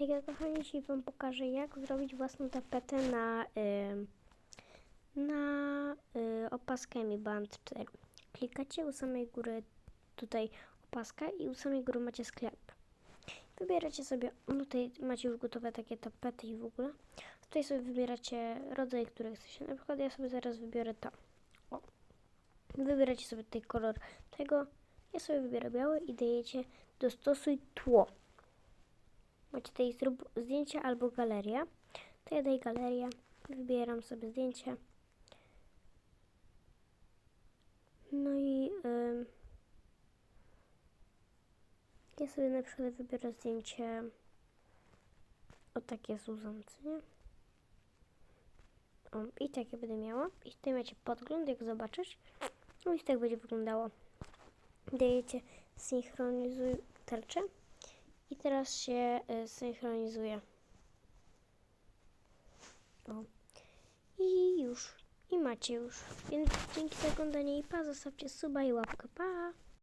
Hej kochani, dzisiaj wam pokażę jak zrobić własną tapetę na, ym, na y, opaskę Mi Band 4. Klikacie u samej góry tutaj opaska i u samej góry macie sklep. Wybieracie sobie, no tutaj macie już gotowe takie tapety i w ogóle. Tutaj sobie wybieracie rodzaj, który chcecie. Na przykład ja sobie zaraz wybiorę to. O. Wybieracie sobie tutaj kolor tego. Ja sobie wybiorę biały i dajecie dostosuj tło. Macie tutaj zrób zdjęcie albo galeria. To ja daję galerię. Wybieram sobie zdjęcie. No i ym, ja sobie na przykład wybiorę zdjęcie o takie Suzan, co nie? O, i takie będę miała. I tutaj macie podgląd, jak zobaczysz. No i tak będzie wyglądało. Dajecie synchronizuj tarczę. I teraz się y, synchronizuje. O. I już. I macie już. Więc dzięki za oglądanie i pa, zostawcie suba i łapkę. Pa!